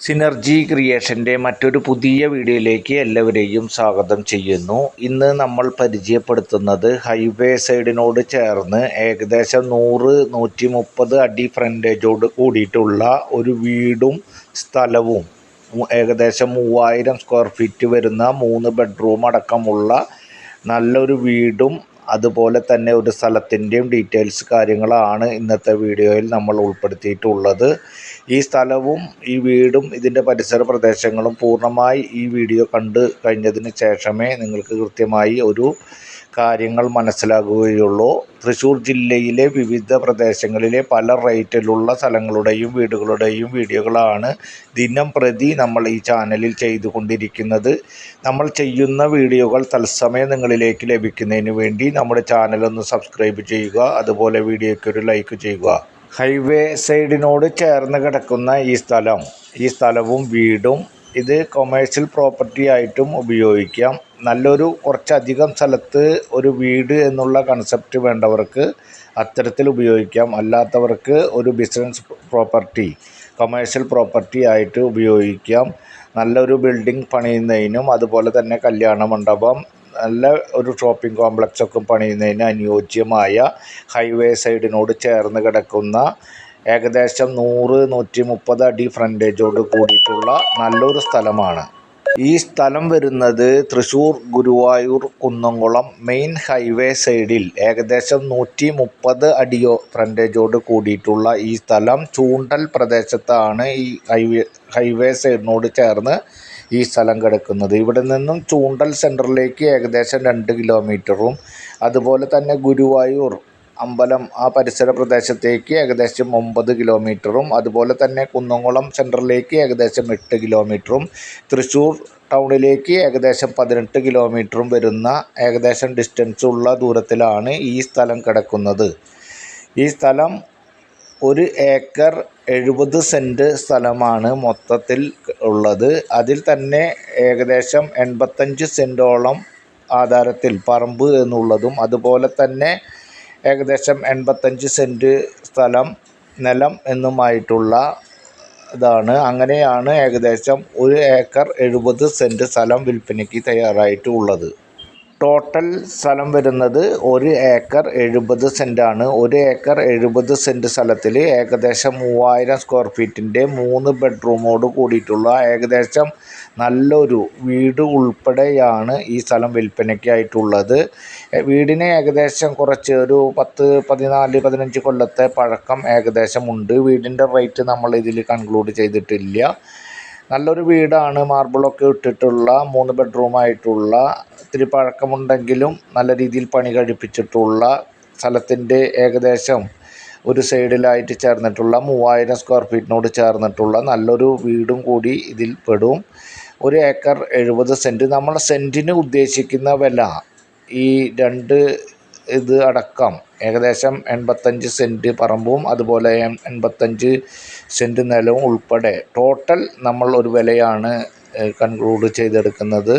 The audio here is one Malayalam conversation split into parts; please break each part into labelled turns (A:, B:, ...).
A: സിനർജി ക്രിയേഷന്റെ മറ്റൊരു പുതിയ വീഡിയോയിലേക്ക് എല്ലാവരെയും സ്വാഗതം ചെയ്യുന്നു. ഇന്ന് നമ്മൾ പരിചയപ്പെടുത്തുന്നത് ഹൈവേ സൈഡിനോട് ചേർന്ന് ഏകദേശം നൂറ് നൂറ്റി മുപ്പത് അടി ഫ്രണ്ടേജോട് കൂടിയിട്ടുള്ള ഒരു വീടും സ്ഥലവും ഏകദേശം മൂവായിരം സ്ക്വയർ ഫീറ്റ് വരുന്ന മൂന്ന് ബെഡ്റൂം അടക്കമുള്ള നല്ലൊരു വീടും അതുപോലെ തന്നെ ഒരു സ്ഥലത്തിന്റെയും ഡീറ്റെയിൽസ് കാര്യങ്ങളാണ് ഇന്നത്തെ വീഡിയോയിൽ നമ്മൾ ഉൾപ്പെടുത്തിയിട്ടുള്ളത്. ഈ സ്ഥലവും ഈ വീടും ഇതിന്റെ പരിസര പ്രദേശങ്ങളും പൂർണമായി ഈ വീഡിയോ കണ്ട് കഴിഞ്ഞതിന് ശേഷമേ നിങ്ങൾക്ക് കൃത്യമായി ഒരു കാര്യങ്ങൾ മനസ്സിലാകുകയുള്ളൂ. തൃശ്ശൂർ ജില്ലയിലെ വിവിധ പ്രദേശങ്ങളിലെ പല റേറ്റിലുള്ള സ്ഥലങ്ങളുടെയും വീടുകളുടെയും വീഡിയോകളാണ് ദിനം പ്രതി നമ്മൾ ഈ ചാനലിൽ ചെയ്തുകൊണ്ടിരിക്കുന്നത്. നമ്മൾ ചെയ്യുന്ന വീഡിയോകൾ തത്സമയം നിങ്ങളിലേക്ക് ലഭിക്കുന്നതിന് വേണ്ടി നമ്മുടെ ചാനൽ ഒന്ന് സബ്സ്ക്രൈബ് ചെയ്യുക അതുപോലെ വീഡിയോയ്ക്ക് ഒരു ലൈക്ക് ചെയ്യുക. ഹൈവേ സൈഡിനോട് ചേർന്ന് കിടക്കുന്ന ഈ സ്ഥലം ഈ സ്ഥലവും വീടും ഇത് കൊമേഴ്സ്യൽ പ്രോപ്പർട്ടി ആയിട്ടും ഉപയോഗിക്കാം. നല്ലൊരു കുറച്ചധികം സ്ഥലത്ത് ഒരു വീട് എന്നുള്ള കൺസെപ്റ്റ് വേണ്ടവർക്ക് അത്തരത്തിൽ ഉപയോഗിക്കാം. അല്ലാത്തവർക്ക് ഒരു ബിസിനസ് പ്രോപ്പർട്ടി കൊമേഴ്ഷ്യൽ പ്രോപ്പർട്ടി ആയിട്ട് ഉപയോഗിക്കാം. നല്ലൊരു ബിൽഡിംഗ് പണിയുന്നതിനും അതുപോലെ തന്നെ കല്യാണ മണ്ഡപം നല്ല ഒരു ഷോപ്പിംഗ് കോംപ്ലക്സ് ഒക്കെ പണിയുന്നതിന് അനുയോജ്യമായ ഹൈവേ സൈഡിനോട് ചേർന്ന് കിടക്കുന്ന ഏകദേശം നൂറ് നൂറ്റി മുപ്പത് അടി ഫ്രണ്ടേജോട് കൂടിയിട്ടുള്ള നല്ലൊരു സ്ഥലമാണ്. ഈ സ്ഥലം വരുന്നത് തൃശൂർ ഗുരുവായൂർ കുന്നംകുളം മെയിൻ ഹൈവേ സൈഡിൽ ഏകദേശം നൂറ്റി മുപ്പത് അടിയോ ഫ്രണ്ടേജോട് കൂടിയിട്ടുള്ള ഈ സ്ഥലം ചൂണ്ടൽ പ്രദേശത്താണ് ഈ ഹൈവേ ഹൈവേ സൈഡിനോട് ചേർന്ന് ഈ സ്ഥലം കിടക്കുന്നത്. ഇവിടെ നിന്നും ചൂണ്ടൽ സെന്ററിലേക്ക് ഏകദേശം രണ്ട് കിലോമീറ്ററും അതുപോലെ തന്നെ ഗുരുവായൂർ അമ്പലം ആ പരിസര പ്രദേശത്തേക്ക് ഏകദേശം ഒമ്പത് കിലോമീറ്ററും അതുപോലെ തന്നെ കുന്നംകുളം സെന്ററിലേക്ക് ഏകദേശം എട്ട് കിലോമീറ്ററും തൃശ്ശൂർ ടൗണിലേക്ക് ഏകദേശം പതിനെട്ട് കിലോമീറ്ററും വരുന്ന ഏകദേശം ഡിസ്റ്റൻസ് ഉള്ള ദൂരത്തിലാണ് ഈ സ്ഥലം കിടക്കുന്നത്. ഈ സ്ഥലം ഒരു ഏക്കർ എഴുപത് സെന്റ് സ്ഥലമാണ് മൊത്തത്തിൽ ഉള്ളത്. അതിൽ തന്നെ ഏകദേശം എൺപത്തഞ്ച് സെന്റോളം ആധാരത്തിൽ പറമ്പ് എന്നുള്ളതും അതുപോലെ തന്നെ ഏകദേശം എൺപത്തഞ്ച് സെന്റ് സ്ഥലം നിലം എന്നുമായിട്ടുള്ള ഇതാണ്. അങ്ങനെയാണ് ഏകദേശം ഒരു ഏക്കർ എഴുപത് സെന്റ് സ്ഥലം വിൽപ്പനയ്ക്ക് തയ്യാറായിട്ടുള്ളത്. ടോട്ടൽ സ്ഥലം വരുന്നത് ഒരു ഏക്കർ എഴുപത് സെന്റാണ് ഒരു ഏക്കർ എഴുപത് സെന്റ് സ്ഥലത്തിൽ ഏകദേശം മൂവായിരം സ്ക്വയർ ഫീറ്റിന്റെ മൂന്ന് ബെഡ്റൂമോട് കൂടിയിട്ടുള്ള ഏകദേശം നല്ലൊരു വീട് ഉൾപ്പെടെയാണ് ഈ സ്ഥലം വിൽപ്പനയ്ക്കായിട്ടുള്ളത്. വീടിന് ഏകദേശം കുറച്ച് ഒരു പത്ത് പതിനാല് പതിനഞ്ച് കൊല്ലത്തെ പഴക്കം ഏകദേശം ഉണ്ട് വീടിന്റെ റേറ്റ് നമ്മൾ ഇതിൽ കൺക്ലൂഡ് ചെയ്തിട്ടില്ല. നല്ലൊരു വീടാണ്. മാർബിളൊക്കെ ഇട്ടിട്ടുള്ള മൂന്ന് ബെഡ്റൂമായിട്ടുള്ള ഇത്തിരി പഴക്കമുണ്ടെങ്കിലും നല്ല രീതിയിൽ പണി കഴിപ്പിച്ചിട്ടുള്ള സ്ഥലത്തിന്റെ ഏകദേശം ഒരു സൈഡിലായിട്ട് ചേർന്നിട്ടുള്ള മൂവായിരം സ്ക്വയർ ഫീറ്റിനോട് ചേർന്നിട്ടുള്ള നല്ലൊരു വീടും കൂടി ഇതിൽ പെടും. ഒരു ഏക്കർ എഴുപത് സെന്റ്. നമ്മൾ സെന്റിന് ഉദ്ദേശിക്കുന്ന വില ഈ രണ്ട് ഇത് അടക്കം. ഏകദേശം എൺപത്തഞ്ച് സെന്റ് പറമ്പും അതുപോലെ എൺ- എൺപത്തഞ്ച് സെന്റ് നിലവും ഉൾപ്പെടെ. ടോട്ടൽ നമ്മൾ ഒരു വിലയാണ് കൺക്ലൂഡ് ചെയ്തെടുക്കുന്നത്.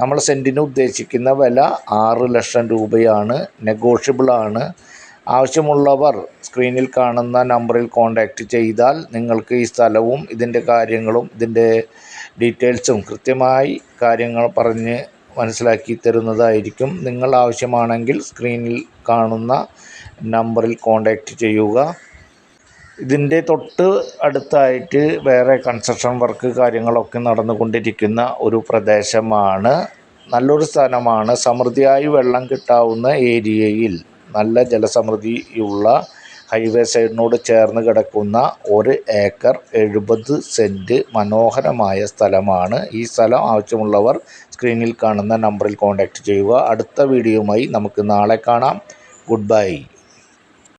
A: നമ്മൾ സെന്റിന് ഉദ്ദേശിക്കുന്ന വില ആറ് ലക്ഷം രൂപയാണ് നെഗോഷ്യബിളാണ് ആവശ്യമുള്ളവർ സ്ക്രീനിൽ കാണുന്ന നമ്പറിൽ കോൺടാക്റ്റ് ചെയ്താൽ നിങ്ങൾക്ക് ഈ സ്ഥലവും ഇതിന്റെ കാര്യങ്ങളും ഇതിന്റെ ഡീറ്റെയിൽസും കൃത്യമായി കാര്യങ്ങൾ പറഞ്ഞ് മനസ്സിലാക്കി തരുന്നതായിരിക്കും. നിങ്ങൾ ആവശ്യമാണെങ്കിൽ സ്ക്രീനിൽ കാണുന്ന നമ്പറിൽ കോൺടാക്റ്റ് ചെയ്യുക. ഇതിന്റെ തൊട്ട് അടുത്തായിട്ട് വേറെ കൺസ്ട്രക്ഷൻ വർക്ക് കാര്യങ്ങളൊക്കെ നടന്നുകൊണ്ടിരിക്കുന്ന ഒരു പ്രദേശമാണ്. നല്ലൊരു സ്ഥലമാണ്. സമൃദ്ധിയായി വെള്ളം കിട്ടാവുന്ന ഏരിയയിൽ നല്ല ജലസമൃദ്ധിയുള്ള ഹൈവേ സൈഡിനോട് ചേർന്ന് കിടക്കുന്ന ഒരു ഏക്കർ എഴുപത് സെന്റ് മനോഹരമായ സ്ഥലമാണ്. ഈ സ്ഥലം ആവശ്യമുള്ളവർ സ്ക്രീനിൽ കാണുന്ന നമ്പറിൽ കോൺടാക്റ്റ് ചെയ്യുക. അടുത്ത വീഡിയോയുമായി നമുക്ക് നാളെ കാണാം. Good bye.